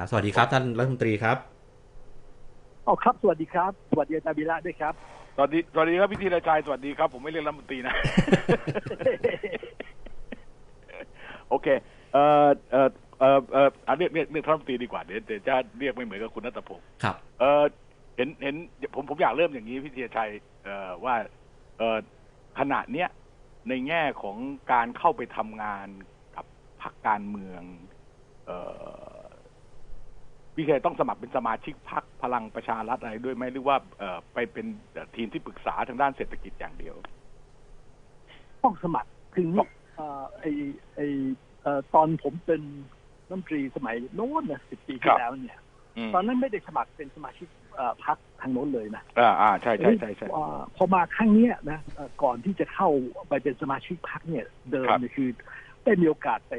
แล้ว สวัสดีครับ ท่านรัฐมนตรีครับอ๋อครับ สวัสดีครับ สวัสดีอาจารย์บิระด้วยครับ สวัสดี สวัสดีครับพี่ธีรชัยสวัสดีครับ ผมไม่เรียกรัฐมนตรีนะ โอเค เอ่อ เอ่อ เอ่อ เอ่ออะเรียกเรียกเรียกรัฐมนตรีดีกว่าเดี๋ยวเดี๋ยวจะเรียกไม่เหมือนกับคุณนัทพงศ์ครับ เออเห็น เห็น ผมผมอยากเริ่มอย่างนี้พี่ธีรชัย เอ่อ ว่า เอ่อ ขณะเนี้ย ในแง่ของการเข้าไปทำงานกับพรรคการเมือง เอ่อ พี่เคยต้องสมัครเป็นสมาชิกพรรคพลังประชารัฐอะไรด้วยไหมหรือว่าเอ่อไปเป็นเอ่อทีมที่ปรึกษาทางด้านเศรษฐกิจอย่างเดียว ต้องสมัครคือนี่เอ่อไอไอเอ่อตอนผมเป็นรัฐมนตรีสมัยโน้นนะสิบปีครัที่บแล้วเนี่ยอืมตอนนั้นไม่ได้สมัครเป็นสมาชิกเอ่อพรรคทางโน้นเลยนะอ่าอ่าใช่ใช่ใช่ใช่เอ่อพอมาครั้งเนี้ยนะเอ่อก่อนที่จะเข้าไปเป็นสมาชิกพรรคเนี่ย เดิมครับเนี่ยคือได้มีโอกาสไป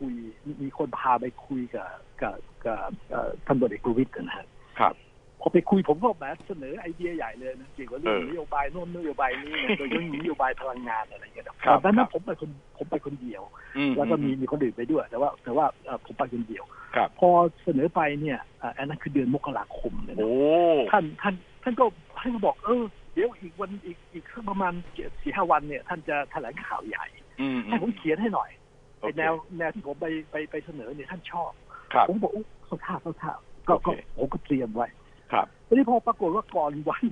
คุย มีคนพาไปคุยกับกับกับเอ่อท่านบดีกวิทย์นะฮะครับพอไปคุยผมก็แบบเสนอไอเดียใหญ่เลยนะเกี่ยวกับเรื่องเออนโยบายโน่นนโยบายนี้นะโดยเฉพาะนโยบายพลังงานอะไรอย่างเงี้ยนะครับตอนนั้นครับผมไปคนผมไปคนเดียวอืมแล้วก็มีอืมีคนอื่นไปด้วย แต่ว่า แต่ว่าเอ่อผมไปคนเดียวครับพอเสนอไปเนี่ยเอ่ออันนั้นคือเดือนมกราคมเลยนะโอ้ท่านท่านท่านก็ท่านก็บอกเออเดี๋ยวอีกวันอีกอีกสักประมาณสี่ห้าวันเนี่ย ท่านจะแถลงข่าวใหญ่อืมให้ผมเขียนให้หน่อยโอ ไอ้เคแนวแนวที่ผมไปไปไปเสนอเนี่ยท่านชอบครับผมบอกอุ๊ยเขาท่าเขาท่าก็ก็โอเคผมก็เตรียมไว้ ครับทีนี้พอปรากฏว่าก่อนวัน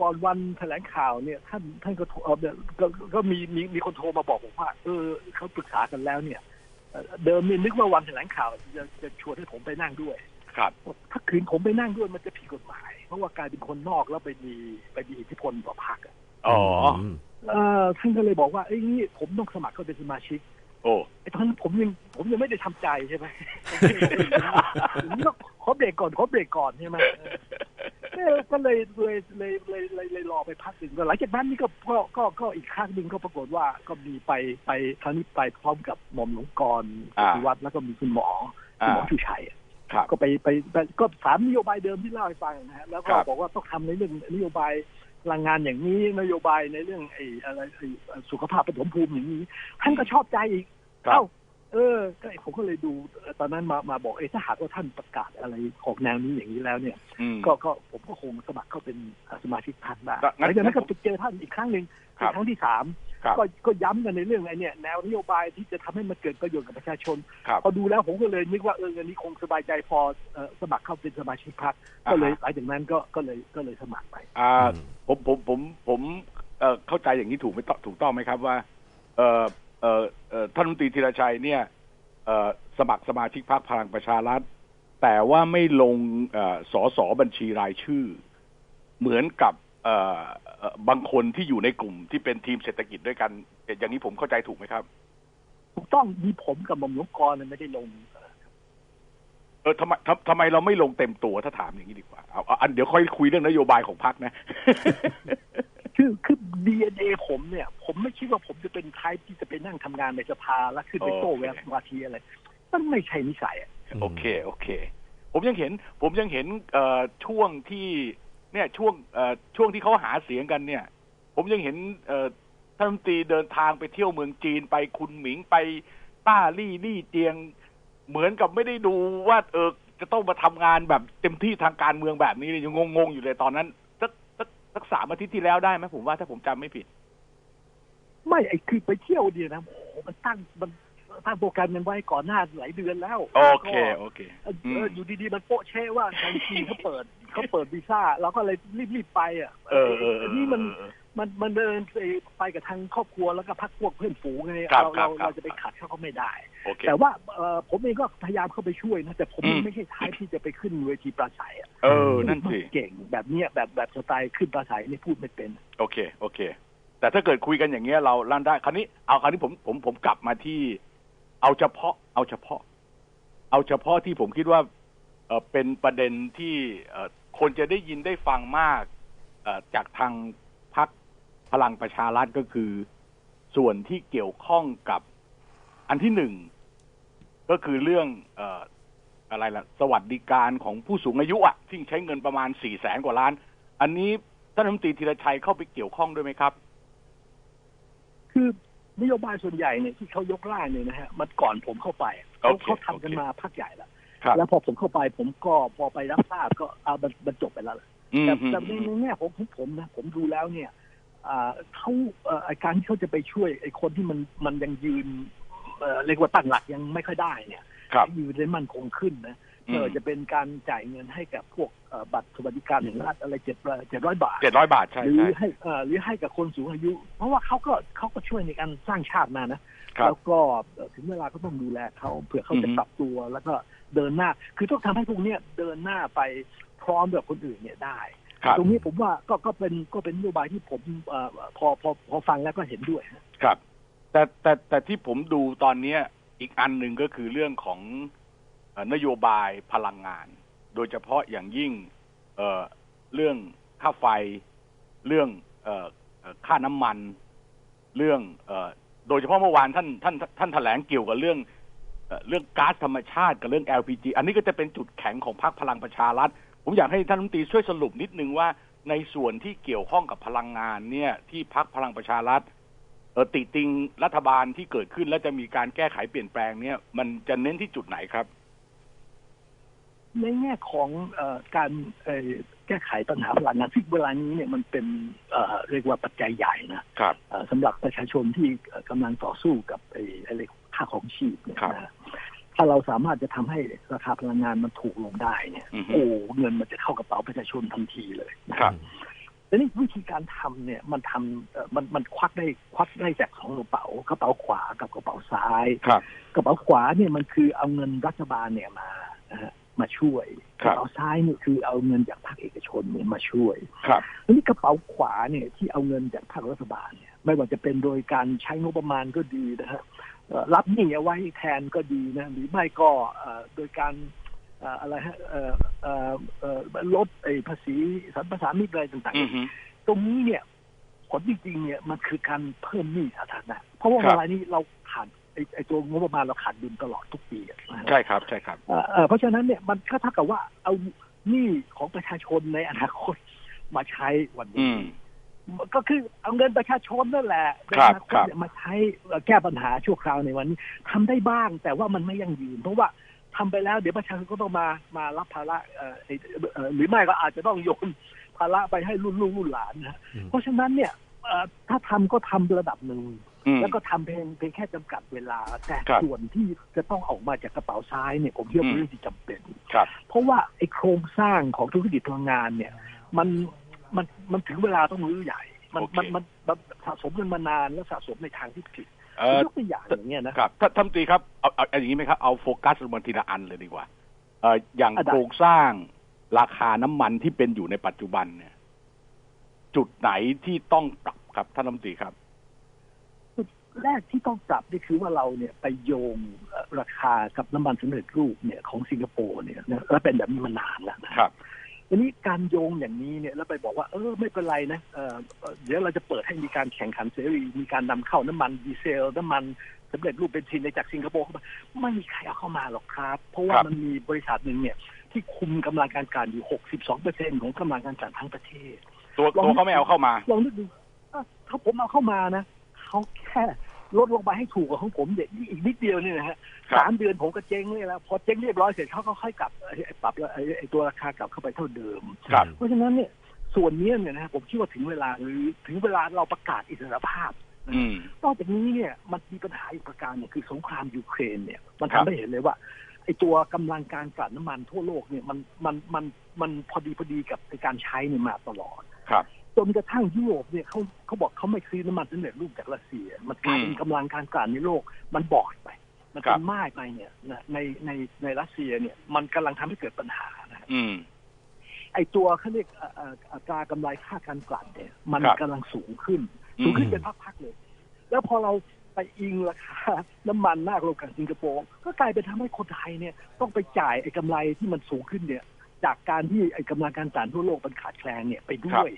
ก่อนวันแถลงข่าวเนี่ย ท่านท่านก็โทรเอ่อก็ก็มีมีมีคนโทรมาบอกผมว่า เออเขาปรึกษากันแล้วเนี่ยเอ่อเดิมนี่นึกว่าวันแถลงข่าวจะจะชวนให้ผมไปนั่งด้วย ครับ ถ้าคืนผมไปนั่งด้วยมันจะผิดกฎหมาย เพราะว่ากลายเป็นคนนอกแล้วไปมีไปมีอิทธิพลต่อพรรคอะอ๋อมเอ่อท่านก็เลยบอกว่าเอ้ยนี่ผมต้องสมัครเข้าเป็นสมาชิก โอ้ไอ้ตอนนั้นผมยังผมยังไม่ได้ทำใจใช่ไหมผมก็ขอเบรกก่อนขอเบรกก่อนใช่ไหมเออก็เลยเลยเลยเลยเลยเลยรอไปพักหนึ่งก็หลังจากนั้นนี่ก็ก็ก็ก็อีกครั้งหนึ่งก็ปรากฏว่าก็มีไปไปครั้งนี้ไปพร้อมกับหม่อมหลวงกรอ่าปฏิวัติแล้วก็มีคุณหมอคุณอ่าหมอชูชัยอะครับก็ไปไปไปก็สามนโยบายเดิมที่เล่าให้ฟังนะฮะแล้วก็ครับบอกว่าต้องทำในเรื่องนโยบายพลังงานอย่างนี้นโยบายในเรื่องไอ้อะไรไอ้สุขภาพปฐมภูมิอย่างนี้ท่านก็ชอบใจอีกครับ เอ้าเออก็ผมก็เลยดูเอ่อตอนนั้นมามาบอกเอ้ถ้าหากว่าท่านประกาศอะไรออกแนวนี้อย่างนี้แล้วเนี่ยอืมก็ก็ผมก็คงสมัครเข้าเป็นเอ่อสมาชิกพรรคได้ก็งั้หลันงจากนั้นก็ไปเจอท่านอีกครั้งหนึ่งครัเป็บนครั้งที่สามครับก็ก็ย้ำกันในเรื่องไอ้เนี่ยแนวนโยบายที่จะทำให้มันเกิดประโยชน์กับประชาชนครับพอดูแล้วผมก็เลยนึกว่าเอออันนี้คงสบายใจพอเอ่อสมัครเข้าเป็นสมาชิกพรรคก็เลยหลังจากนั้นก็ก็เลยก็เลยสมัครไปอ่าผมผมผมผมเอ่อเข้าใจอย่างนี้ถูกไหมตถูกต้องไหมครับว่า เอ่อเอ่อเอ่อ ท่านรัฐมนตรีธีรชัยเนี่ยเอ่อสมัครสมาชิกพรรคพลังประชารัฐ แต่ว่าไม่ลงเอ่อสอสอบัญชีรายชื่อ เหมือนกับเอ่อเอ่อบางคนที่อยู่ในกลุ่มที่เป็นทีมเศรษฐกิจด้วยกัน อย่างนี้ผมเข้าใจถูกไหมครับ ถูกต้องมีผมกับหม่อมหลวงกรเนี่ยไม่ได้ลง เออทำไมทำทำไมเราไม่ลงเต็มตัวถ้าถามอย่างนี้ดีกว่าเอาเอาอันเดี๋ยวค่อยคุยเรื่องนโยบายของพรรคนะ คือคือ DNA ผมเนี่ย ผมไม่คิดว่าผมจะเป็นไทป์ที่จะไปนั่งทำงานในสภาแล้วขึ้นไปโต้โอเคแววาทีอะไรมันไม่ใช่นิสัยอะโอเคโอเค ผมยังเห็น ผมยังเห็นเอช่วงที่เนี่ยช่วงเอช่วงที่เขาหาเสียงกันเนี่ย ผมยังเห็นเอท่านตีเดินทางไปเที่ยวเมืองจีนไปคุณหมิงไปต้าลี่ลี่เจียง เหมือนกับไม่ได้ดูว่าเออจะต้องมาทำงานแบบเต็มที่ทางการเมืองแบบนี้เลยยังงงๆอยู่เลยตอนนั้น สักสักสักสามอาทิตย์ที่แล้วได้ไหมผมว่าถ้าผมจำไม่ผิด ไม่ไอ้คือไปเที่ยวเดียวนะโอ้โหมันตั้งมันตั้งโปรแกรมกันไว้ก่อนหน้าหลายเดือนแล้วโอเคก็โอเคเอ่ออืมเอออยู่ดีๆมันโป๊ะเช่ว่าทางจีนเขาเปิดเขาเปิดวีซ่าเราก็เลยรีบๆไปอะเออเออเอออันนี้มันเออ มันมันเดินไปไปกับทางครอบครัวแล้วก็พักพวกเพื่อนฝูงไงครับเราครัเราบครับเราจะไปขัดเขาก็ไม่ได้ โอเค แต่ว่าเอ่อผมเองก็พยายามเข้าไปช่วยนะ แต่ผมอืม ไม่ใช่ท้ายที่จะไปขึ้นเวทีปราศัยอะเออ นั่นพูดสิไม่เก่งแบบเนี้ยแบบแบบสไตล์ขึ้นปราศัยนี่พูดไม่เป็น โอเค โอเค แต่ถ้าเกิดคุยกันอย่างเงี้ยเราลั่นได้ คราวนี้ เอาคราวนี้ผม ผม ผมกลับมาที่ เอาเฉพาะ เอาเฉพาะ เอาเฉพาะที่ผมคิดว่า เออเป็นประเด็นที่ เออคนจะได้ยินได้ฟังมาก เออจากทาง พรรคพลังประชารัฐก็คือ ส่วนที่เกี่ยวข้องกับอันที่หนึ่งก็คือเรื่องเอ่ออะไรล่ะ สวัสดิการของผู้สูงอายุอะที่ใช้เงินประมาณสี่แสนกว่าล้าน อันนี้ท่านรัฐมนตรีธีรชัยเข้าไปเกี่ยวข้องด้วยไหมครับ คือนโยบายส่วนใหญ่เนี่ยที่เขายกร่างเนี่ยนะฮะมันก่อนผมเข้าไปเขาโอเคเขาทำกันโอเคมาพักใหญ่แล้วครับแล้วพอผมเข้าไปผมก็พอไปรับทราบก็เอามันมันจบไปแล้วอืมแต่อืมแต่ในในแง่ของผมผมนะผมดูแล้วเนี่ยอ่า เขาเอ่อไอ้การที่เขาจะไปช่วยไอ้คนที่มันมันยังยืนเอ่อเรียกว่าตั้งหลักยังไม่ค่อยได้เนี่ยครับให้ยืนได้มั่นคงขึ้นนะอืเอมอจะเป็นการจ่ายเงินให้กับพวกเอ่อบัตรสวัสดิการแห่งรัฐอะไรเจ็ดเจ็ดร้อยบาทเจ็ดร้อยบาทใช่หรือใช่ให้เอ่อหรือให้กับคนสูงอายุ เพราะว่าเขาก็เขาก็ช่วยในการสร้างชาติมานะครับแล้วก็เอ่อถึงเวลาก็ต้องดูแลเขาเผื่อเขาจะอือฮึปรับตัวแล้วก็เดินหน้า คือต้องทำให้พวกเนี้ยเดินหน้าไปพร้อมกับคนอื่นเนี่ยได้ครับ ตรงนี้ผมว่าก็ก็เป็นก็เป็นนโยบายที่ผมเอ่อพอพอพอฟังแล้วก็เห็นด้วยฮะครับ แต่แต่แต่ที่ผมดูตอนเนี้ยอีกอันหนึ่งก็คือเรื่องของเอ่อนโยบายพลังงาน โดยเฉพาะอย่างยิ่งเอ่อเรื่องค่าไฟ เรื่องเอ่อเอ่อค่าน้ำมัน เรื่องเอ่อโดยเฉพาะเมื่อวานท่านท่านท่านแถลงเกี่ยวกับเรื่องเอ่อเรื่องก๊าซธรรมชาติกับเรื่อง LPG อันนี้ก็จะเป็นจุดแข็งของพรรคพลังประชารัฐ ผมอยากให้ท่านรัฐมนตรีช่วยสรุปนิดนึงว่าในส่วนที่เกี่ยวข้องกับพลังงานเนี่ย ที่พรรคพลังประชารัฐเออติติงรัฐบาลที่เกิดขึ้นแล้วจะมีการแก้ไขเปลี่ยนแปลงเนี่ยมันจะเน้นที่จุดไหนครับ ในแง่ของเอ่อการเอ่อแก้ไขปัญหาพลังงานที่เวลานี้เนี่ยมันเป็นเอ่อเรียกว่าปัจจัยใหญ่นะครับเอ่อสำหรับประชาชนที่เอ่อกำลังต่อสู้กับไอ้ไอ้เรื่องค่าของชีพเนี่ยครับนะ ถ้าเราสามารถจะทำให้ราคาพลังงานมันถูกลงได้เนี่ยอือฮึโอ้เงินมันจะเข้ากระเป๋าประชาชนทันทีเลยนะครับแต่นี่วิธีการทำเนี่ยมันทำเอ่อมันมันควักได้ควักได้จากสองกระเป๋ากระเป๋าขวากับกระเป๋าซ้ายครับกระเป๋าขวาเนี่ยมันคือเอาเงินรัฐบาลเนี่ยมานะฮะมาช่วยคกรับระเป๋าซ้ายเนี่ยคือเอาเงินจากภาคเอกชนเนี่ยมาช่วย ครับทีนี้กระเป๋าขวาเนี่ยที่เอาเงินจากภาครัฐบาลเนี่ยไม่ว่าจะเป็นโดยการใช้งบประมาณก็ดีนะฮะเอ่อ รับหนี้เอาไว้แทนก็ดีนะหรือไม่ก็เอ่อโดยการเอ่ออะไรฮะเอ่อเอ่อเอ่อลดไอ้ภาษีสรรพสามิตอะไรต่างอือฮึๆตรงนี้เนี่ยผลจริงๆเนี่ยมันคือการเพิ่มหนี้สาธารณะเพราะว่าครับเวลานี้เราขาดไอ้ไอ้ตัวงบประมาณเราขาดดุลตลอดทุกปีอะนะฮะใช่ครับใช่ครับเอ่อเอ่อเพราะฉะนั้นเนี่ยมันก็เท่ากับว่าเอาหนี้ของประชาชนในอนาคตมาใช้วันอืนี้ม ก็คือเอาเงินประชาชนนั่นแหละในครับอนาคครัตบเนี่ยมาใช้แก้ปัญหาชั่วคราวในวันนี้ทำได้บ้าง แต่ว่ามันไม่ยั่งยืน เพราะว่าทำไปแล้วเดี๋ยวประชาชนก็ต้องมามารับภาระเอ่อไอ้เอ่อหรือไม่ก็อาจจะต้องโยนภาระไปให้รุ่นลูกรุ่นหลานนะอืมเพราะฉะนั้นเนี่ยเอ่อถ้าทำก็ทำระดับหนึ่งอืมแล้วก็ทำเพียงเพียงแค่จำกัดเวลา แต่ครับส่วนที่จะต้องออกมาจากกระเป๋าซ้ายเนี่ยผมคิดว่าอืมเป็นเรื่องที่จำเป็นครับเพราะว่าไอ้โครงสร้างของธุรกิจพลังงานเนี่ย มัน มันมันถึงเวลาต้องรื้อใหญ่มันโอเคมันมันมันสะสมกันมานานแล้วสะสมในทางที่ผิดเออยกตัวอย่างอย่างเงี้ยนะครับท่านท่านรัฐมนตรีครับเอาเอาเอาอย่างนี้ไหมครับเอาโฟกัสลงมาทีละอันเลยดีกว่าเอ่ออย่างอะได้โครงสร้างราคาน้ำมันที่เป็นอยู่ในปัจจุบันเนี่ย จุดไหนที่ต้องปรับครับท่านรัฐมนตรีครับแรกที่ต้องปรับนี่คือว่าเราเนี่ยไปโยงเอ่อราคากับน้ำมันสำเร็จรูปเนี่ยของสิงคโปร์เนี่ยนะแล้วเป็นแบบนี้มานานแล้วนะครับ ทีนี้การโยงอย่างนี้เนี่ยแล้วไปบอกว่าเออไม่เป็นไรนะเอ่อเอ่อเดี๋ยวเราจะเปิดให้มีการแข่งขันเสรีมีการนำเข้าน้ำมันดีเซลน้ำมันสำเร็จรูปเบนซินในจากสิงคโปร์เข้ามาไม่มีใครเอาเข้ามาหรอกครับ เพราะว่าครับมันมีบริษัทหนึ่งเนี่ยที่คุมกำลังการกลั่นอยู่ 62เปอร์เซ็นของกำลังการกลั่นทั้งประเทศ ตัวลองตัวเขาไม่เอาเข้ามาลองนึกดูอะถ้าผมเอาเข้ามานะเขาแค่ ลดลงไปให้ถูกกว่าของผมเด็กอีกนิดเดียวเนี่ยนะฮะครับ สามเดือนผมก็เจ๊งเลยแล้วพอเจ๊งเรียบร้อยเสร็จเขาก็ค่อยกลับไอ้ไอ้ปรับแล้วไอ้ไอ้ตัวราคากลับเข้าไปเท่าเดิม ครับ เพราะฉะนั้นเนี่ยส่วนเนี้ยเนี่ยนะฮะผมคิดว่าถึงเวลาหรือถึงเวลาเราประกาศอิสรภาพ อืม นอกจากนี้เนี่ยมันมีปัญหาอีกประการเนี่ยคือสงครามยูเครนเนี่ย มันครัทำบ ให้เห็นเลยว่าไอ้ตัวกำลังการกลั่นน้ำมันทั่วโลกเนี่ยมันมันมันมันพอดีพอดีกับในการใช้เนี่ยมาตลอด ครับ จนกระทั่งยุโรปเนี่ยเขาเขาบอกเขาไม่ซื้อน้ำมันสำเร็จรูปจากรัสเซีย มันกลายเป็นอืมกำลังการกลั่นในโลกมันบอดไป มันครัเป็บนมากไปเนี่ยนะในในในรัสเซียเนี่ยมันกำลังทำให้เกิดปัญหานะอืมไอตัวเขาเรียกเอ่อเอ่ออัตรากำไรค่าการกลั่นเนี่ย มันครับกำลังสูงขึ้นอืมสูงขึ้นเป็นพักๆเลย แล้วพอเราไปอิงราคาน้ำมันหน้าโลกกับสิงคโปร์ก็กลายเป็นทำให้คนไทยเนี่ยต้องไปจ่ายไอ้กำไรที่มันสูงขึ้นเนี่ย จากการที่ไอ้กำลังการกลั่นทั่วโลกมันขาดแคลนเนี่ยไปด้วย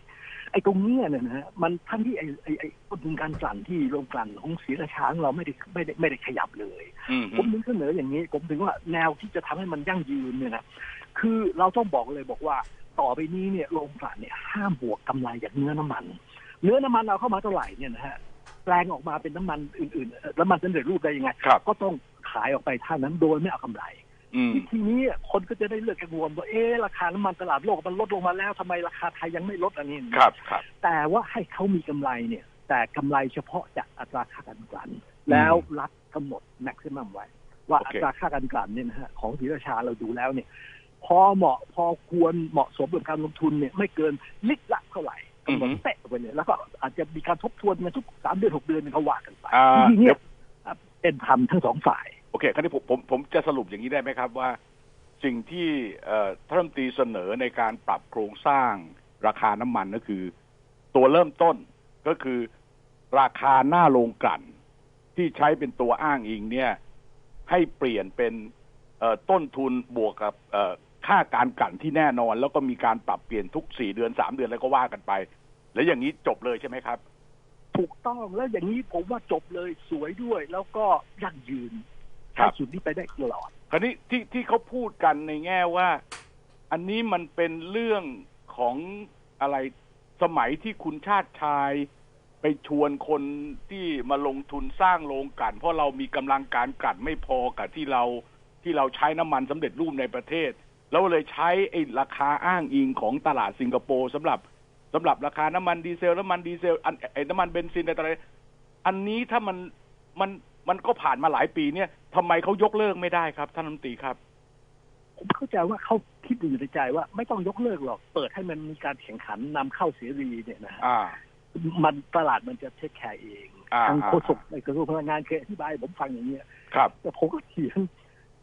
ไอ้ตรงเนี้ยเนี่ยนะฮะมันทั้งที่ไอ้ไอ้ไอ้ต้นทุนการกลั่นที่โรงกลั่นของศรีราชาของเราไม่ได้ไม่ได้ไม่ได้ขยับเลย อืมผมถึงเสนออย่างนี้ ผมถึงว่าแนวที่จะทำให้มันยั่งยืนเนี่ยนะคือเราต้องบอกเลยบอกว่าต่อไปนี้เนี่ยโรงกลั่นเนี่ยห้ามบวกกำไรจากเนื้อน้ำมัน เนื้อน้ำมันเอาเข้ามาเท่าไหร่เนี่ยนะฮะแปลงออกมาเป็นน้ำมันอื่นๆเอ่อน้ำมันสำเร็จรูปได้ยังไง ครับ ก็ต้องขายออกไปเท่านั้นโดยไม่เอากำไร อืมทีนี้คนก็จะได้เลือกกังวลว่าเอ๊ะราคาน้ำมันตลาดโลกมันลดลงมาแล้วทำไมราคาไทยยังไม่ลดอันนี้ครับครับ แต่ว่าให้เขามีกำไรเนี่ย แต่กำไรเฉพาะจากอัตราค่าการกลั่นแล้วรัฐกำหนดแม็กซิมัมไว้ ว่าโออัเคตราค่าการกลั่นเนี่ยนะฮะของศรีราชาเราดูแล้วเนี่ย พอเหมาะพอควรเหมาะสมกับการลงทุนเนี่ย ไม่เกินลิตรละเท่าไหร่กำหนดเป๊ะไปเลยแล้วก็อาจจะมีการทบทวนกันทุกสามเดือนหกเดือนเขาว่ากันไปอ่าทีนี้เดี๋ยวอะเป็นธรรมทั้งสองฝ่าย โอเคคราวนี้ผมผมผมจะสรุปอย่างนี้ได้ไหมครับว่า สิ่งที่ท่านรัฐมนตรีเสนอในการปรับโครงสร้างราคาน้ำมันก็คือ ตัวเริ่มต้นก็คือราคาหน้าโรงกลั่น ที่ใช้เป็นตัวอ้างอิงเนี่ย ให้เปลี่ยนเป็นต้นทุนบวกกับค่าการกลั่นที่แน่นอน แล้วก็มีการปรับเปลี่ยนทุกสี่เดือนสามเดือนแล้วก็ว่ากันไป แล้วอย่างนี้จบเลยใช่ไหมครับ ถูกต้องแล้วอย่างนี้ผมว่าจบเลยสวยด้วย แล้วก็ยั่งยืน ใช้บสุดนี้ไปได้ตลอด คราวนี้ที่ที่เขาพูดกันในแง่ว่า อันนี้มันเป็นเรื่องของอะไรสมัยที่คุณชาติชายไปชวนคนที่มาลงทุนสร้างโรงกลั่น เพราะเรามีกำลังการกลั่นไม่พอกับที่เราที่เราใช้น้ำมันสำเร็จรูปในประเทศ แล้วเลยใช้ไอ้ราคาอ้างอิงของตลาดสิงคโปร์สำหรับสำหรับราคาน้ำมันดีเซลน้ำมันดีเซลอันไอ้น้ำมันเบนซินอะไรอันนี้ถ้ามันมันมันก็ผ่านมาหลายปีเนี่ย ทำไมเขายกเลิกไม่ได้ครับท่านรัฐมนตรีครับ ผมเข้าใจว่าเขาคิดอยู่ในใจว่าไม่ต้องยกเลิกหรอก เปิดให้มันมีการแข่งขันนำเข้าเสรีเนี่ยนะฮะอ่ามันตลาดมันจะเทคแคร์เองอ่าทางอ่าโฆษกในกระทรวงพลังงานเคยอธิบายให้ผมฟังอย่างเงี้ยครับแต่ผมก็เถียง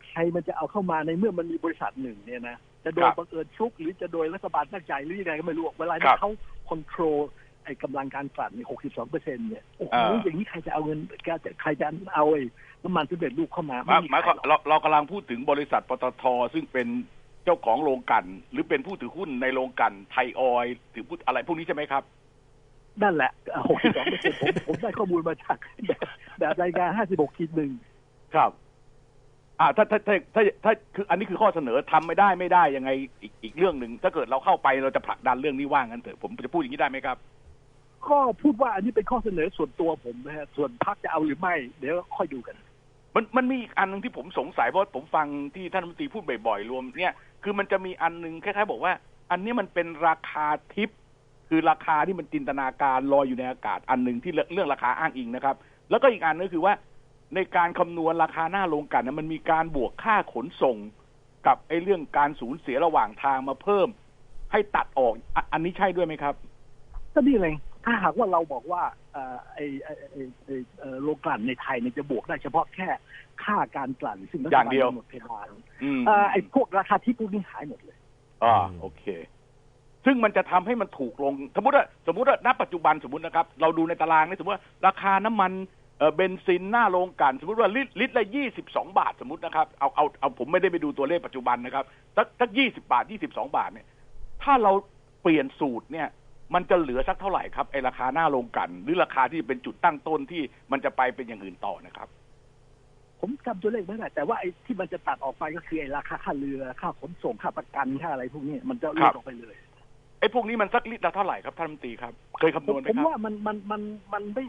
ใครมันจะเอาเข้ามาในเมื่อมันมีบริษัทหนึ่งเนี่ยนะจะโดครัยบบังเอิญชุกหรือจะโดยรัฐบาลตั้งใจหรือยังไงก็ไม่รู้เวลาครัที่บเขาคอนโทรล ไอ้กำลังการกลั่นใน62เปอร์เซ็นเนี่ยโอ้โหอ่า อย่างนี้ใครจะเอาเงินใครจะเอาไอ้น้ำมันสำเร็จรูปเข้ามาหมายไหมายความใครหรอกเราเรากำลังพูดถึงบริษัทปตทซึ่งเป็นเจ้าของโรงกลั่นหรือเป็นผู้ถือหุ้นในโรงกลั่นไทยออยล์ถือพูดอะไรพวกนี้ใช่ไหมครับ นั่นแหละ62เปอร์เซ็นผมผมได้ข้อมูลมาจากแบบแบบรายงาน56ขีดหนึ่ง ครับ อ่าถ้าถ้าถ้าถ้าถ้าคืออันนี้คือข้อเสนอทำไม่ได้ไม่ได้ยังไงอีกอีกเรื่องหนึ่งถ้าเกิดเราเข้าไปเราจะผลักดันเรื่องนี้ว่างั้นเถอะผมจะพูดอย่างนี้ได้ไหมครับ ก็พูดว่าอันนี้เป็นข้อเสนอส่วนตัวผมนะฮะส่วนพรรคจะเอาหรือไม่ เดี๋ยวค่อยดูกัน มันมันมีอีกอันหนึ่งที่ผมสงสัยเพราะผมฟังที่ท่านรัฐมนตรีพูดบ่อยๆรวมเนี่ยคือมันจะมีอันหนึงคล้ายๆ บอกว่า อันนี้มันเป็นราคาทิป คือราคาที่มันจินตนาการลอยอยู่ในอากาศอันหนึ่งที่เรื่องเรื่องราคาอ้างอิงนะครับ แล้วก็อีกอันนึงคือว่า ในการคำนวณราคาหน้าโรงกลั่นนะมันมีการบวกค่าขนส่ง กับไอ้เรื่องการสูญเสียระหว่างทางมาเพิ่ม ให้ตัดออกอะอันนี้ใช่ด้วยไหมครับก็นี่เลย ถ้าหากว่าเราบอกว่าเอ่อไอไอไอ้ไอเอ่อโรงกลั่นในไทยเนี่ยจะบวกได้เฉพาะแค่ค่าการกลั่นซึ่งรัฐอย่างบาลเดียวกำหนดเพดานอืมเอ่อไอพวกราคาที่พวกนี้หายหมดเลยอ่าโอเค ซึ่งมันจะทำให้มันถูกลง สมมติว่าสมมติว่าณปัจจุบันสมมตินะครับ เราดูในตารางนี่สมมติว่าราคาน้ำมันเอ่อเบนซินหน้าโรงกลั่นสมมติว่าลิตรลิตรละยี่สิบสองบาทสมมตินะครับเอาเอาเอาผมไม่ได้ไปดูตัวเลขปัจจุบันนะครับสักสักยี่สิบาทยี่สิบสองบาทเนี่ย ถ้าเราเปลี่ยนสูตรเนี่ย มันจะเหลือสักเท่าไหร่ครับไอราคาหน้าโรงกลั่นหรือราคาที่เป็นจุดตั้งต้นที่มันจะไปเป็นอย่างอื่นต่อนะครับ ผมจำตัวเลขไม่ได้แต่ว่าไอ้ที่มันจะตัดออกไปก็คือไอ้ราคาค่าเรือค่าขนส่งค่าประกันค่าอะไรพวกนี้มันจะลครัดบออกไปเลยไอพวกนี้มันสักลิตรละเท่าไหร่ครับท่านรัฐมนตรีครับเคยคำผนมวณไหมผมครับว่ามันมันมันมันไม่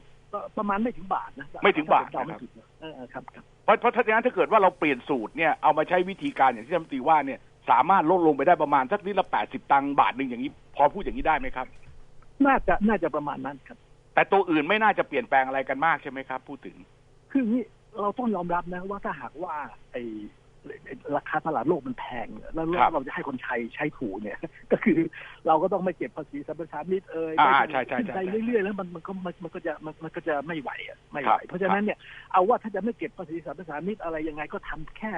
ประมาณไม่ถึงบาทนะไม่ถึงบาทถ้ผมจำไม่นะครับผิดนะเออเออครับครับเพราะเพราะถ้าอย่างนั้นถ้าเกิดว่าเราเปลี่ยนสูตรเนี่ยเอามาใช้วิธีการอย่างที่ท่านรัฐมนตรีว่าเนี่ยสามารถลดลงไปได้ประมาณสักลิตรละแปดสิบตังค์บาทหนึ่งอย่างนี้ พอพูดอย่างนี้ได้ไหมครับ น่าจะน่าจะประมาณนั้นครับ แต่ตัวอื่นไม่น่าจะเปลี่ยนแปลงอะไรกันมากใช่ไหมครับ พูดถึง คืออย่างนี้เราต้องยอมรับนะว่าถ้าหากว่า ไอ้ไอ้ราคาตลาดโลกมันแพงเนี่ยแล้วครับเราจะให้คนไทยใช้ถูกเนี่ย ก็คือเราก็ต้องไม่เก็บภาษีสัมปทานมิตรเอ่ยอ่าได้ใช่ใช่ใช่ขึ้นไปเรื่อยๆแล้วมันมันก็มันมันก็จะมันมันก็จะไม่ไหวอะไม่คไหรัวบเพราะฉะนั้นเนี่ยเอาว่าถ้าจะไม่เก็บภาษีสัมปทานมิตรอะไรยังไงก็ทำแค่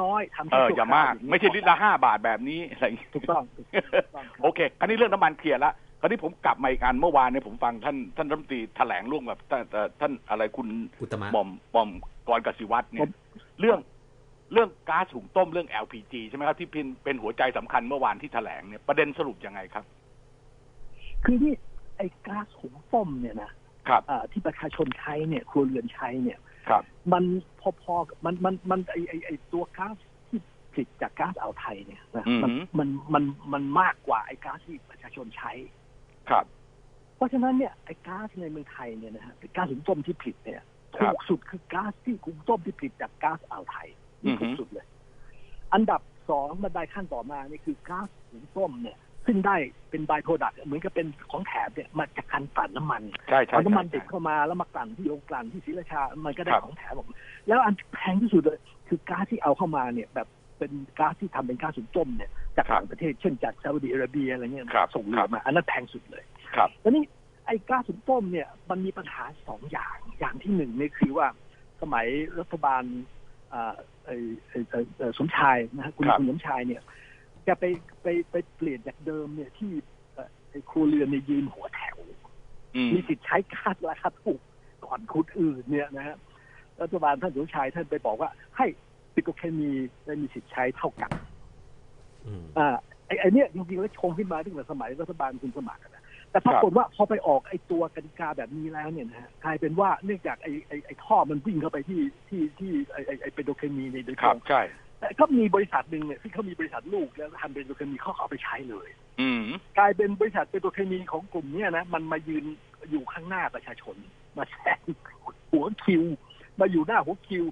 น้อยๆทำเอแค่อชั่วอย่าครวมากงนี้ไม่ใช่ลิตรละห้าบาทแบบนี้อะไรอย่างงี้ถูกต้องถูกต้องครับโอเคคราวนี้เรื่องน้ำมันเคลียร์ละ คราวนี้ผมกลับมาอีกอันเมื่อวานเนี่ยผมฟังท่านท่านรัฐมนตรีแถลงร่วมกับท่านเอ่อท่านอะไรคุณอุตมะหม่อมหม่อมกรกสิวัตรเนี่ผยมเรื่องเรื่องก๊าซหุงต้มเรื่อง LPG ใช่ไหมครับที่เป็นเป็นหัวใจสำคัญเมื่อวานที่แถลงเนี่ยประเด็นสรุปยังไงครับ คือนี่ไอ้ก๊าซหุงต้มเนี่ยนะครับอ่าที่ประชาชนใช้เนี่ยครัวเรือนใช้เนี่ยครับ มันพอๆกับมันมันมันไอไอไอตัวก๊าซที่ผลิตจากก๊าซอ่าวไทยเนี่ยนะอือหืมันอมันมันมันมากกว่าไอก๊าซที่ประชาชนใช้ ครับ เพราะฉะนั้นเนี่ยไอก๊าซในเมืองไทยเนี่ยนะฮะก๊าซหุงต้มที่ผลิตเนี่ยครัถูบกสุดคือก๊าซที่หุงต้มที่ผลิตจากก๊าซอ่าวไทยนี่อือหืถูอกสุดเลย อันดับสองบันไดขั้นต่อมานี่คือก๊าซหุงต้มเนี่ยซึ่งได้เป็นบ y โ r รดักเหมือนกับเป็นของแถมเนี่ยมาจากการกลั่นน้ำมันใช่ใช่เอาน้ำมันใช่ดิบเข้ามาแล้วมากลั่นที่โรงกลั่นที่ศรีราชา มันก็ได้ครับของแถมออกมาแล้วอันแพงที่สุดเลยคือก๊าซที่เอาเข้ามาเนี่ยแบบเป็นก๊าซที่ทำเป็นก๊าซหุงต้มเนี่ย จากต่างประเทศเช่นจากซาอุดิอาระเบียอะไรเงี้ยครับส่งเรือมา อันนั้นแพงสุดเลยครับแล้วนี่ไอ้ก๊าซหุงต้มเนี่ยมันมีปัญหาสองอย่าง อย่างที่หนึ่งเนี่ยคือว่าสมัยรัฐบาลอ่าไอ้ไอ้ไอ้ไอ้สมชายนะฮะคุณครับคุณสมชายเนี่ยแกไปไปไปเปลี่ยนจากเดิมเนี่ยที่เอ่อไอ้ครัวเรือนในยยืนหัวแถวอืมมีสิทธิ์ใช้ก๊าซราคาถูกก่อนคนอื่นเนี่ยนะฮะรัฐบาลท่านสมชายท่านไปบอกว่าให้ปิโตรเคมีได้มีสิทธิ์ใช้เท่ากัน อืมอ่าไอ้ไอ้เนี่ยจริงๆแล้วชงขึ้นมาตั้งแต่สมัยรัฐบาลคุณสมัครอะนะแต่ปรากฏว่าพอไปออกไอ้ตัวกติกาแบบนี้แล้วเนี่ยนะฮะกลายเป็นว่าเนื่องจากไอ้ไอ้ไอ้ท่อมันวิ่งเข้าไปที่ที่ที่ไอ้ไอ้ไอ้ปิโตรเคมีในโดยคตรัรบงใช่ แต่ก็มีบริษัทหนึ่งเนี่ยที่เขามีบริษัทลูกแล้วทำเป็นปิโตรเคมีเขาก็เอาไปใช้เลย อืม กลายเป็นบริษัทปิโตรเคมีของกลุ่มเนี้นะมันมายืนอยู่ข้างหน้าประชาชน มาแซงหัวคิว มาอยู่หน้าหัวคิว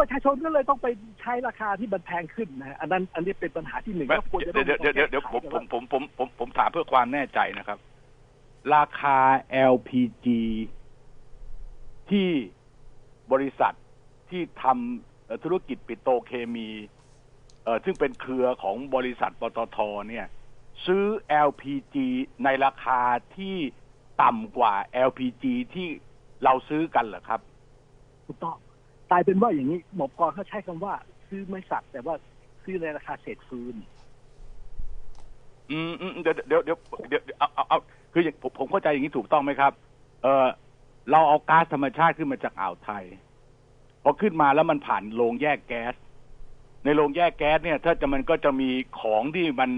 ประชาชนก็เลยต้องไปใช้ราคาที่มันแพงขึ้นนะฮะอันนั้นอันนี้เป็นปัญหาที่หนึ่งไม่แล้วควรจะเดี๋ยวเดี๋ยวเดี๋ยวเดี๋ยวเดี๋ยวผมแก้ผไขมผมผมผมผมถามเพื่อความแน่ใจนะครับ ราคา LPG ที่บริษัทที่ทำเอ่อธุรกิจปิโตรเคมีเอ่อซึ่งเป็นเครือของบริษัทปตทเนี่ย ซื้อ LPG ในราคาที่ต่ำกว่า LPG ที่เราซื้อกันเหรอครับถูกต้อง กลายเป็นว่าอย่างนี้หมอบกรเขาใช้คำว่า ซื้อไม่สัตว์แต่ว่าซื้อในราคาเศษฟืนอืมอืมเดี๋ยวเดี๋ยวเดี๋ยวเดี๋ยวเอาเอาเอาคืออย่างผมผมเข้าใจอย่างนี้ถูกต้องไหมครับ เออเราเอาก๊าซธรรมชาติขึ้นมาจากอ่าวไทยพอขึ้นมาแล้วมันผ่านโรงแยกแก๊ส ในโรงแยกแก๊สเนี่ย ถ้าจะมันก็จะมีของที่มัน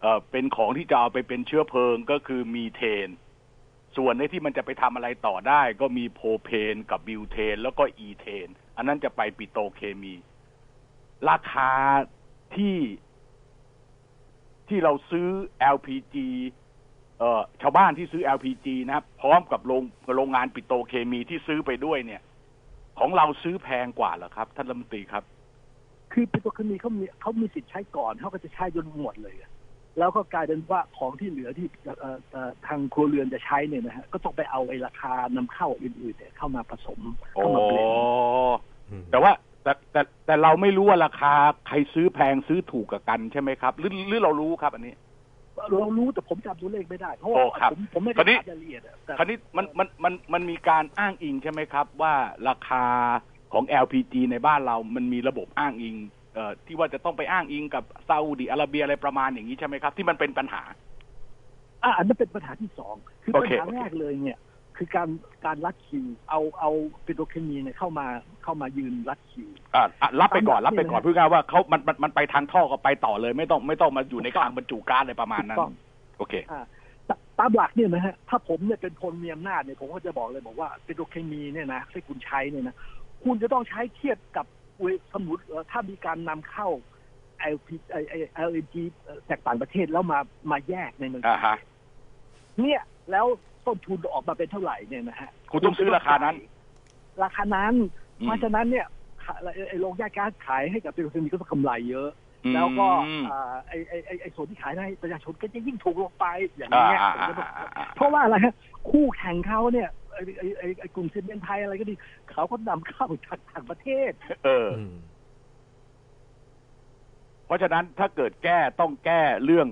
เอ่อเป็นของที่จะเอาไปเป็นเชื้อเพลิงก็คือมีเทน ส่วนในที่มันจะไปทำอะไรต่อได้ ก็มีโพเพนกับบิวเทน แล้วก็อีเทน อันนั้นจะไปปิโตเคมี ราคาที่ที่เราซื้อ LPG เอ่อชาวบ้านที่ซื้อ LPG นะครับ พร้อมกับโรงโรงงานปิโตเคมีที่ซื้อไปด้วยเนี่ย ของเราซื้อแพงกว่าเหรอครับ ท่านรัฐมนตรีครับ คือปิโตรเคมีเขามีเขามีสิทธิ์ใช้ก่อนเขาก็จะใช้จนหมดเลยอะ แล้วก็กลายเป็นว่าของที่เหลือที่เอ่อเอ่อทางครัวเรือนจะใช้เนี่ยนะฮะก็ต้องไปเอาไอ้ราคานำเข้าอื่นๆเนี่ยเข้ามาผสมโอ้เข้ามาเบลนด์อืมแต่ว่าแต่แต่แต่เราไม่รู้ว่าราคาใครซื้อแพงซื้อถูกกับกันใช่ไหมครับหรือหรือเรารู้ครับอันนี้ เรารู้แต่ผมจำตัวเลขไม่ได้เพราะว่าโอ้ครับผมผมไม่คราวได้นี้อ่านรายละเอียดอะแต่คราวนี้มันมันมันมันมีการอ้างอิงใช่ไหมครับ ว่าราคาของ LPG ในบ้านเรามันมีระบบอ้างอิงเอ่อ ที่ว่าจะต้องไปอ้างอิงกับซาอุดิอาระเบียอะไรประมาณอย่างนี้ใช่ไหมครับ ที่มันเป็นปัญหา อะอันนั้นเป็นปัญหาที่สองคือโอปัญเคหาโอเคแรกเลยเนี่ย คือการการรัดคิวเอาเอาปิโตรเคมีเนี่ยเข้ามาเข้ามายืนรัดคิวอะอะรับไปก่อนรับไปก่อนตามหลักเพื่อว่าเขามันมันมันไปทางท่อก็ไปต่อเลย ไม่ต้องไม่ต้องมาอยู่ในถูกต้องคลังบรรจุก๊าซอะไรประมาณนั้นถูกต้องโอเคอ่าตตามหลักเนี่ยนะฮะถ้าผมเนี่ยเป็นคนมีอำนาจเนี่ยผมก็จะบอกเลยบอกว่าปิโตรเคมีเนี่ยนะที่คุณใช้เนี่ยนะคุณจะต้องใช้เทียบกับเว สมมุติเอ่อถ้ามีการนำเข้า LP ไอไอ LNG เอ่อจากต่างประเทศแล้วมามาแยกในเมืองไทอ่ายฮะเนี่ยแล้วต้นทุนออกมาเป็นเท่าไหร่เนี่ยนะฮะคุณต้องซื้อราคานั้น ราคานั้นอืมเพราะฉะนั้นเนี่ยขายไอ้โรงแยกก๊าซขายให้กับปิโตรเคมีก็ต้องกำไรเยอะ แล้วก็อืมอ่าไอ้ไอ้ไอ้ไอ้ส่วนที่ขายให้ประชาชนก็จะยิ่งถูกลงไปอย่างอ่าเงี้ยอ่าผมอ่าก็ต้องอ่าอ่าเพราะว่าอะไรฮะคู่แข่งเขาเนี่ย ไอ้ไอ้ไอ้ไอ้กลุ่มซีเมนต์ไทยอะไรก็ดี เขาก็นำเข้าจากต่างประเทศ เออ อืมเพราะฉะนั้นถ้าเกิดแก้ต้องแก้เรื่อง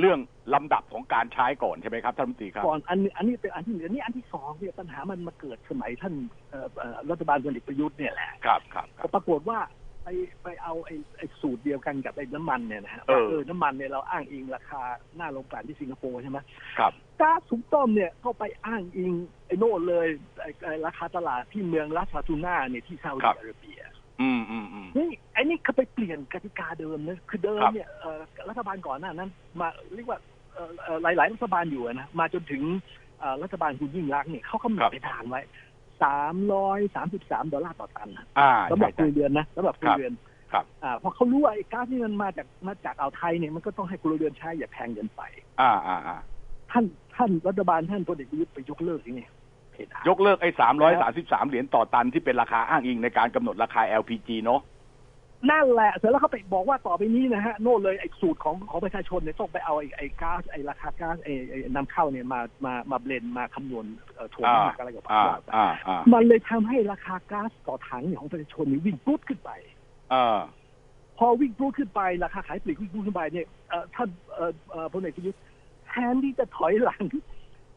เรื่องลำดับของการใช้ก่อนใช่ไหมครับท่านรัฐมนตรีครับ ก่อนอันนี้อันนี้เป็นอันที่หนึ่งอันนี้อันที่สองเนี่ยปัญหามันมาเกิดสมัยท่านเอ่อเอ่อรัฐบาลพลเอกประยุทธ์เนี่ยแหละ ครับครับครับปรากฏว่า ไปไปเอาไอ้ไอ้สูตรเดียวกันกับไอ้น้ำมันเนี่ยนะฮะเออว่าเออน้ำมันเนี่ยเราอ้างอิงราคาหน้าโรงกลั่นที่สิงคโปร์ใช่ไหมครับ ก๊าซถุงต้มเนี่ยก็ไปอ้างอิงไอ้โน่นเลยไอ้ไอ้ราคาตลาดที่เมืองลาซาตูน่าเนี่ยที่ซาอุครัดิบ อาระเบีย อืมอืมอืม นี่ไอ้นี่เขาไปเปลี่ยนกติกาเดิมนะคือเดิมครับ เนี่ยเอ่อรัฐบาลก่อนหน้านั้น มาเรียกว่าเอ่อเอ่อหลาย ๆ รัฐบาลอยู่อะนะมาจนถึงเอ่อรัฐบาลคุณยิ่งรักษณ์เนี่ยเขากำหนครัดบไปทางไว้ สามร้อยสามสิบสามดอลลาร์ต่อตันนะอ่าสำหรับใช่ครัใช่วเรือนนะสำหรับครัวเรือนครับอ่าพอเขารู้ว่าไอ้ก๊าซที่มันมาจากมาจากอ่าวไทยเนี่ยมันก็ต้องให้ครัวเรือนใช้อย่าแพงเกินไป อ่าอ่าอ่าท่านท่านรัฐบาลท่านพลเอกประยุทธ์ไปยกเลิกอย่างนี้เพดานยกเลิกไอ้สามร้อยสามสิบสามเหรียญต่อตันที่เป็นราคาอ้างอิงในการกำหนดราคา LPG เนาะ นั่นแหละเสร็จแล้วเขาไปบอกว่าต่อไปนี้นะฮะโน่นเลยไอ้สูตรของของประชาชนเนี่ยต้องไปเอาไอ้ไอ้ก๊าซไอ้ราคาก๊าซไอ้ไอ้นำเข้าเนี่ยมามามาเบลนมาคำนวณเอ่อถ่วงน้ำหนักอะไรกับอ่าว่าไปอ่าอ่ามันเลยทำให้ราคาก๊าซต่อถังเนี่ยของประชาชนนี่วิ่งปุ๊ดขึ้นไปอ่าพอวิ่งปุ๊ดขึ้นไปราคาขายปลีกวิ่งปุ๊ดขึ้นไปเนี่ยเอ่อท่านเอ่อเอ่อพลเอกประยุทธ์แทนที่จะถอยหลัง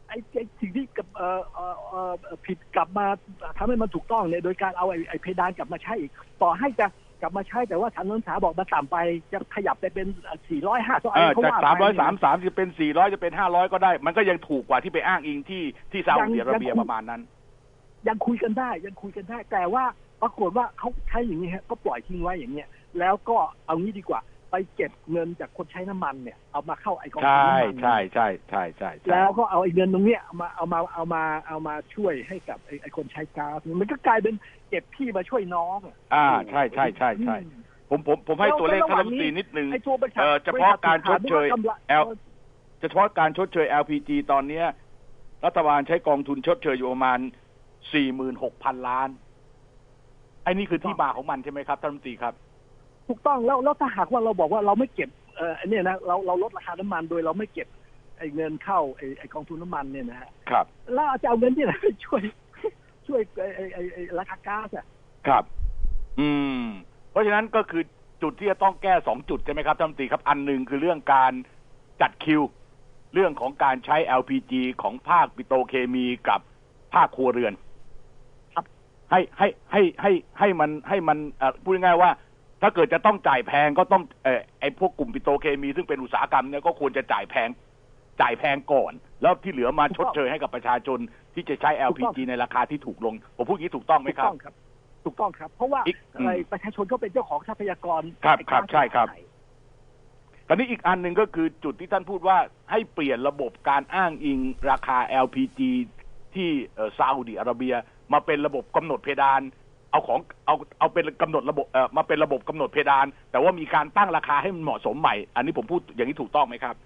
ไอ้ไอ้สิ่งที่กับเอ่อเอ่อเอ่อผิดกลับมาทำให้มันถูกต้องเนี่ยโดยการเอาไอ้ไอ้เพดานกลับมาใช้อีกต่อให้จะ กลับมาใช้แต่ว่าฐานนักศึกษาบอกมันต่ำไปจะขยับไปเป็นสี่ร้อยห้าร้อยเออเขาจากว่าสามไปร้อยเนี่สามสามจะเป็นสี่ร้อยจะเป็นห้าร้อยก็ได้ มันก็ยังถูกกว่าที่ไปอ้างอิงที่ที่ซาอุดิอาระเบียประมาณนั้น ยังคุยกันได้ยังคุยกันได้ แต่ว่าปรากฏว่าเขาใช้อย่างนี้ฮะก็ปล่อยทิ้งไว้อย่างเงี้ยแล้วก็เอางี้ดีกว่า ไปเก็บเงินจากคนใช้น้ำมันเนี่ยเอามาเข้าไอ้กองทุนใช่น้ำมันใช่ใช่ใช่ใช่ใช่แล้วก็เอาไอ้เงินตรงเนี้ยเอามาเอามาเอามาเอามาช่วยให้กับไอ้ไอ้คนใช้ก๊าซมันก็กลายเป็น เก็บพี่มาช่วยน้องอะอ่าใช่ใช่ใช่ใช่อืมผมผมผมให้ตัวเลขแล้วท่านรัฐมนตรีระหว่างนี้นิดนึงไอ้ตัวบริษัทเอ่อเฉพาะการชดเชยบริษัทกำไร L เฉพาะการชดเชย LPG ตอนเนี้ย รัฐบาลใช้กองทุนชดเชยอยู่ประมาณสี่หมื่นหกพันล้านไอ้นี่คือที่มาของมันใช่ไหมครับท่านรัฐมนตรีครับ ถูกต้องแล้วแล้วถ้าหากว่าเราบอกว่าเราไม่เก็บเออเนี่ยนะเราเราลดราคาน้ำมันโดยเราไม่เก็บไอ้เงินเข้าไอ้ไอ้กองทุนน้ำมันเนี่ยนะฮะครับ แล้วจะเอาเงินที่ไหนไปช่วย ช่วยไอ้ไอ้ไอ้ไอ้ราคาก๊าซอะครับ อืม เพราะฉะนั้นก็คือจุดที่จะต้องแก้สองจุดใช่ไหมครับท่านรัฐมนตรีครับ อันหนึ่งคือเรื่องการจัดคิว เรื่องของการใช้ LPG ของภาคปิโตรเคมีกับภาคครัวเรือน ครับ ให้ให้ให้ให้ให้มันให้มันเอ่อพูดง่ายๆว่า ถ้าเกิดจะต้องจ่ายแพงก็ต้องเออไอ้พวกกลุ่มปิโตรเคมี ซึ่งเป็นอุตสาหกรรมเนี่ยก็ควรจะจ่ายแพงจ่ายแพงก่อน แล้วที่เหลือมาชดเชยให้กับประชาชน ที่จะใช้ LPG ในราคาที่ถูกลง ผมพูดอย่างนี้ถูกต้องไหมถูกครับต้องครับ ถูกต้องครับ เพราะว่าอีกอืมไอ้ประชาชนก็เป็นเจ้าของทรัพยากรครับไอ้ครับก๊าซใช่ครับไทยตอนนี้อีกอันหนึ่งก็คือจุดที่ท่านพูดว่าให้เปลี่ยนระบบการอ้างอิงราคา LPG ที่เอ่อซาอุดิอาระเบีย มาเป็นระบบกำหนดเพดาน เอาของเอาเอาเป็นกำหนดระบบเอ่อมาเป็นระบบกำหนดเพดาน แต่ว่ามีการตั้งราคาให้มันเหมาะสมใหม่ อันนี้ผมพูดอย่างนี้ถูกต้องไหมครับ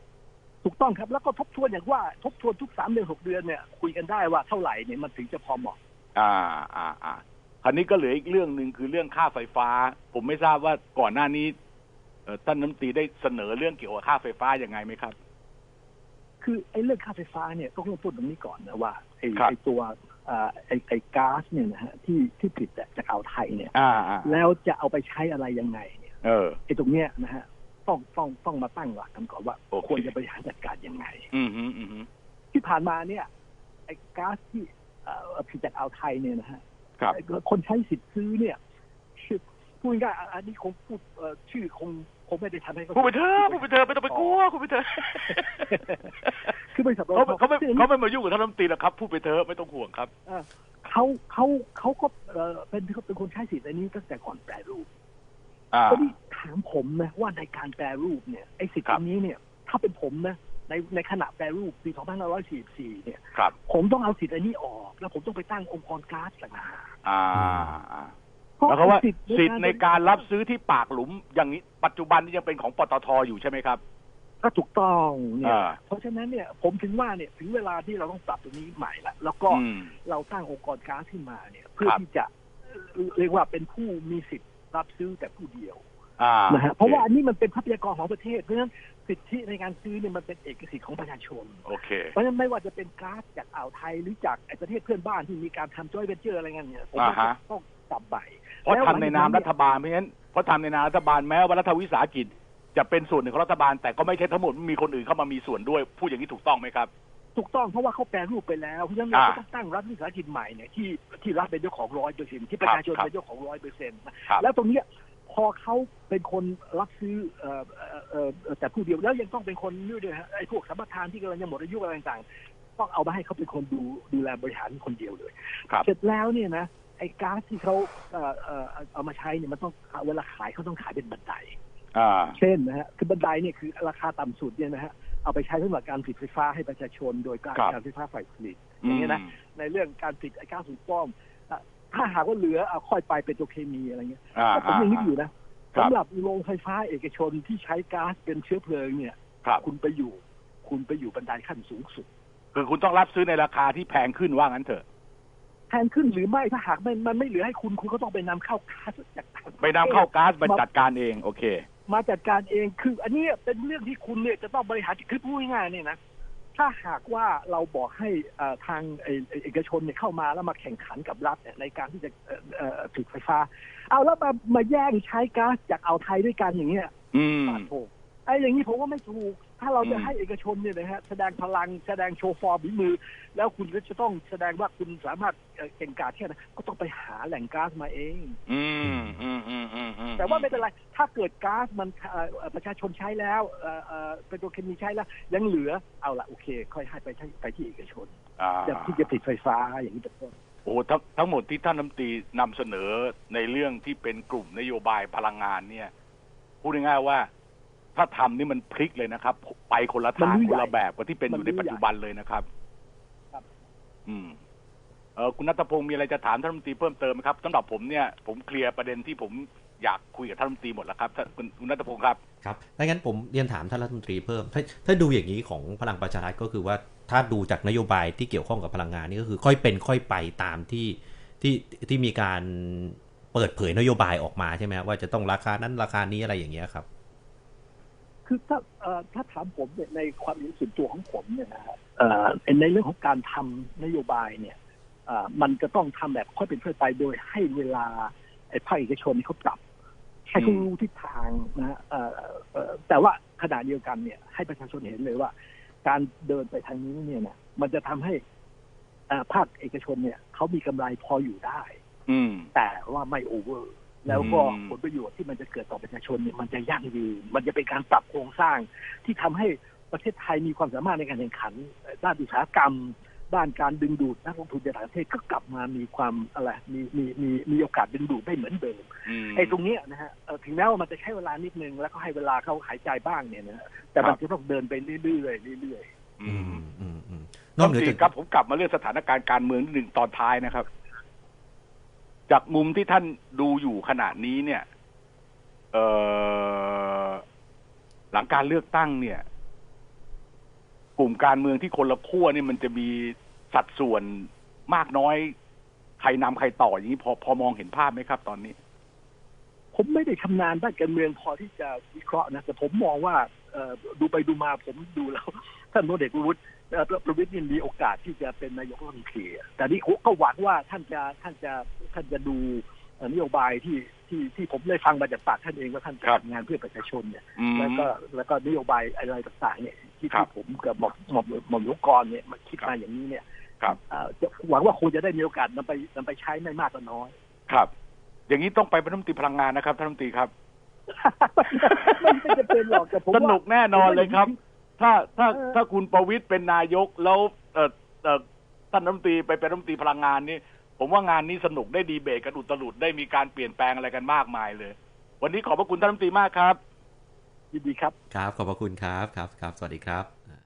ถูกต้องครับแล้วก็ทบทวนอย่างว่าทบทวนทุกสามเดือนหกเดือนเนี่ยคุยกันได้ว่าเท่าไหร่เนี่ยมันถึงจะพอเหมาะอ่าอ่าอ่าคราวนี้ก็เหลืออีกเรื่องหนึ่งคือเรื่องค่าไฟฟ้า ผมไม่ทราบว่าก่อนหน้านี้เอ่อท่านน้ำตรีได้เสนอเรื่องเกี่ยวกับค่าไฟฟ้ายังไงไหมครับ คือไอ้เรื่องค่าไฟฟ้าเนี่ยต้องเริ่มต้นตรงนี้ก่อนนะว่าไอ้ครับไอ้ตัวอ่าไอ้ไอ้ก๊าซเนี่ยนะฮะที่ที่ผลิตจากอ่าวไทยเนี่ยอ่าอ่าแล้วจะเอาไปใช้อะไรยังไงเนี่ยเออไอ้ตรงเนี้ยนะฮะ ต้องต้องต้องมาตั้งหลักกันก่อนว่าโอเคควรจะบริหารจัดการยังไงอืมฮึอืมฮึที่ผ่านมาเนี่ยไอ้ก๊าซที่เอ่อผลิตจากอ่าวไทยเนี่ยนะฮะครับไอ้คนใช้สิทธิ์ซื้อเนี่ยชื่อพูดง่ายๆอันนี้คงพูดเอ่อชื่อคงคงไม่ได้ทำให้เขาพูดไปเถอะพูดไปเถอะไม่ต้องไปกลัวพูดไปเถอะคือบริษัทเขาเขาไม่ซึ่งเขาไม่มายุ่งกับท่านรัฐมนตรีหรอกครับพูดไปเถอะไม่ต้องห่วงครับเขาเขาเขาก็เอ่อเป็นเขาเป็นคนใช้สิทธิ์อันนี้ตั้งแต่ก่อนแปรรูปอ่าก็นี่ ถามผมนะว่าในการแปรรูปเนี่ยไอ้สิทธิ์ครับอันนี้เนี่ย ถ้าเป็นผมนะในในขณะแปรรูปปี 2544 เนี่ยครับผมต้องเอาสิทธิ์อันนี้ออก แล้วผมต้องไปตั้งองค์กรก๊าซต่างหากอ่าอ่าเพราะแล้วเขาว่าไอ้สิทธิ์ในการรับซื้อที่ปากหลุมอย่างนี้ปัจจุบันนี้ยังเป็นของปตทอยู่ใช่ไหมครับ ก็ถูกต้องเนี่ยอ่าเพราะฉะนั้นเนี่ยผมถึงว่าเนี่ยถึงเวลาที่เราต้องปรับตรงนี้ใหม่ละแล้วก็อืมเราตั้งองค์กรก๊าซขึ้นมาเนี่ย เพื่อครับที่จะเอ่อเรียกว่าเป็นผู้มีสิทธิ์รับซื้อแต่ผู้เดียวอ่า นะฮะเพราะว่าอันนี้มันเป็นทรัพยากรของประเทศ เพราะฉะนั้นสิทธิในการซื้อเนี่ยมันเป็นเอกสิทธิ์ของประชาชน โอเค เพราะฉะนั้นไม่ว่าจะเป็นก๊าซจากอ่าวไทยหรือจากไอ้ประเทศเพื่อนบ้านที่มีการทำจอยเวนเจอร์อะไรเงี้ยเนี่ยผมว่าอ่าฮะต้องจับใบเพราะแล้วทำในนามหลัรังฐจากบาลเพราะฉะนั้นเพราะทำในนามรัฐบาลแม้ว่ารัฐวิสาหกิจจะเป็นส่วนหนึ่งของรัฐบาล แต่ก็ไม่ใช่ทั้งหมดมีคนอื่นเข้ามามีส่วนด้วยพูดอย่างนี้ถูกต้องไหมครับถูกต้องเพราะว่าเขาแปลรูปไปแล้วเพราะฉะนั้นเราอ่าก็ต้องตั้งรัฐวิสาหกิจใหม่เนี่ยที่ที่รัฐเป็นเจ้าของร้อยเปอร์เซ็นที่ประชาชนครับเป็นเจ้าของร้อยเปอร์เซ็นต์ครับแล้วตรงเนี้ยพ อเขาเป็นคนรับซื้อเอ่อเอ่อเอ่อเอ่อแต่ผู้เดียวแล้วยังต้องเป็นคนนี่ด้วยฮะไอ้พวกสัมปทานที่กำลังจะหมดอายุอะไรต่างๆต้องเอามาให้เขาเป็นคนดูดูแลบริหารคนเดียวเลยครับเสร็จแล้วเนี่ยนะไอ้ก๊าซที่เขาเอ่อเอ่อเอามาใช้เนี่ยมันต้องเวลาขายเขาต้องขายเป็นบันไดอ่าเช่นนะฮะคือบันไดเนี่ยคือราคาต่ำสุดเนี่ยนะฮะเอาไปใช้สำหรับการผลิตไฟฟ้าให้ประชาชน โดยการครับการไฟฟ้าฝ่ายผลิตอือย่างมเงี้ยนะในเรื่องการผลิตไอ้ก๊าซหุงต้มอะ ถ้าหากว่าเหลือเอาค่อยไปเป็นตัวเคมีอะไรเงี้ยอ่าแต่ผมยังนึกอยู่นะครับ สำหรับโรงไฟฟ้าเอกชนที่ใช้ก๊าซเป็นเชื้อเพลิงเนี่ย ครับ คุณไปอยู่ คุณไปอยู่บันไดขั้นสูงสุด คือคุณต้องรับซื้อในราคาที่แพงขึ้นว่างั้นเถอะ แพงขึ้นหรือไม่ถ้าหากมันมันไม่เหลือให้คุณคุณก็ต้องไปนำเข้าก๊าซจากต่างประทศไปนำเข้าก๊าซมาจัดการเอง โอเค มาจัดการเองคือ อันเนี้ยเป็นเรื่องที่คุณเนี่ยจะต้องบริหารคือพูดง่ายๆเนี่ยนะ ถ้าหากว่าเราบอกให้เอ่อทางเอ่อเอกชนเนี่ยเข้ามาแล้วมาแข่งขันกับรัฐเนี่ยในการที่จะเอ่อเอ่อผลิตไฟฟ้า เอาแล้วมามาแย่งใช้ก๊าซจากอ่าวไทยด้วยกันอย่างเงี้ยอืมปาดโถไอ้อย่างนี้ผมว่าไม่ถูก ถ้าเราจะอืมให้เอกชนเนี่ยนะฮะแสดงพลังแสดงโชว์ฟอร์มฝีมือ แล้วคุณก็จะต้องแสดงว่าคุณสามารถเอ่อเก่งกาจแค่ไหนก็ต้องไปหาแหล่งก๊าซมาเอง อืมอืมอืมอืมอืมแต่ว่าไม่เป็นไร ถ้าเกิดก๊าซมันเอ่อเอ่อประชาชนใช้แล้วเอ่อเอ่อเป็นตัวเคมีใช้แล้ว ยังเหลือเอาละโอเค ค่อยให้ไปที่ไปที่เอกชนอ่าจะที่จะผลิตไฟฟ้าอย่างนี้เป็นต้นโอ้ทั้งทั้งหมดที่ท่านน้ำตรีนำเสนอในเรื่องที่เป็นกลุ่มนโยบายพลังงานเนี่ยพูดง่ายๆว่า ถ้าทำนี่มันพลิกเลยนะครับ ไปคนละทางมันรู้คนละใหญ่แบบกับที่เป็นมัอนยู่รู้ในปัจจุบันเลยนะครับ ครับ อืมเออคุณนัทพงศ์มีอะไรจะถามท่านรัฐมนตรีเพิ่มเติมไหมครับสำหรับผมเนี่ยผมเคลียร์ประเด็นที่ผมอยากคุยกับท่านรัฐมนตรีหมดแล้วครับท่านคุณคุณนัทพงศ์ครับครับถ้างั้นผมเรียนถามท่านรัฐมนตรีเพิ่ม ถ้าถ้าดูอย่างนี้ของพลังประชารัฐก็คือว่าถ้าดูจากนโยบายที่เกี่ยวข้องกับพลังงานนี่ก็คือ ค่อยเป็นค่อยไปตามที่ที่ที่มีการเปิดเผยนโยบายออกมาใช่ไหมครับว่าจะต้องราคานั้นราคานี้อะไรอย่างเงี้ยครับ คือถ้าเอ่อถ้าถามผมเนี่ยในความเห็นส่วนตัวของผมเนี่ยนะฮะเอ่อในเรื่องของการทำนโยบายเนี่ยเอ่อมันจะต้องทำแบบค่อยเป็นค่อยไปโดยให้เวลาไอ้ภาคเอกชนเขาปรับ ให้เขารู้ทิศทางนะฮะเอ่อเอ่อแต่ว่าขณะเดียวกันเนี่ย ให้ประชาชนเห็นเลยว่า การเดินไปทางนี้เนี่ยนะมันจะทำให้เอ่อภาคเอกชนเนี่ยเขามีกำไรพออยู่ได้อืมแต่ว่าไม่โอเวอร์ แล้วก็อืมผลประโยชน์ที่มันจะเกิดต่อประชาชนเนี่ยมันจะยั่งยืนมันจะเป็นการปรับโครงสร้าง ที่ทำให้ประเทศไทยมีความสามารถในการแข่งขันเอ่อด้านอุตสาหกรรม ด้านการดึงดูดนักลงทุนจากต่างประเทศก็กลับมามีความอะไรมีมีมีมีโอกาสดึงดูดได้เหมือนเดิมอืมไอ้ตรงเนี้ยนะฮะเอ่อถึงแม้ว่ามันจะใช้เวลานิดนึงแล้วก็ให้เวลาเขาหายใจบ้างเนี่ยนะฮะแต่มันครับจะต้องเดินไปเรื่อยๆเรื่อยอือืมมอืมอืมนน้ออกงเหนือตีจากครับผมกลับมาเรื่องสถานการณ์การเมืองนิดหนึ่งตอนท้ายนะครับ จากมุมที่ท่านดูอยู่ขณะนี้เนี่ย เออหลังการเลือกตั้งเนี่ย กลุ่มการเมืองที่คนละขั้วนี่มันจะมีสัดส่วนมากน้อย ใครนำใครต่ออย่างนี้พอพอมองเห็นภาพไหมครับ ตอนนี้ ผมไม่ได้ชำนาญด้านการเมืองพอที่จะวิเคราะห์นะแต่ผมมองว่าเออดูไปดูมาผมดูแล้ว ท่านพลเอกประวุฒิ ประวิตรนี่มีโอกาสที่จะเป็นนายกรัฐมนตรีอะแต่นี่ก็หวังว่าท่านจะท่านจะท่านจะดูเอ่อนโยบายที่ที่ที่ผมได้ฟังมาจากปากท่านเองว่าท่านจะครับทำงานเพื่อประชาชนเนี่ยอืมแล้วก็แล้วก็นโยบายอะไรต่างๆเนี่ยที่ครัที่บผมกับหม่อมหม่อมหม่อมหลวงกรเนี่ยมาคิดครับมาอย่างนี้เนี่ยครับเอ่อจะหวังว่าคงจะได้มีโอกาสนำไปนำไปใช้ไม่มากก็น้อย ครับ อย่างนี้ต้องไปเป็นรัฐมนตรีพลังงานนะครับท่านรัฐมนตรีครับไม่ไม่จะเป็นหรอกแต่ผมสว่านุกแน่นอนเลยครับ ถ้าถ้าเออถ้าคุณประวิตยเป็นนายกแล้วเอ่อเอ่อท่านรัฐมนตรีไปเป็นรัฐมนตรีพลังงานนี่ผมว่างานนี้สนุกได้ดีเบตกันอุตลุดได้มีการเปลี่ยนแปลงอะไรกันมากมายเลย วันนี้ขอบพระคุณท่านรัฐมนตรีมากครับยินดีครับ ครับ ขอบพระคุณครับ ครับ ครับ สวัสดีครับ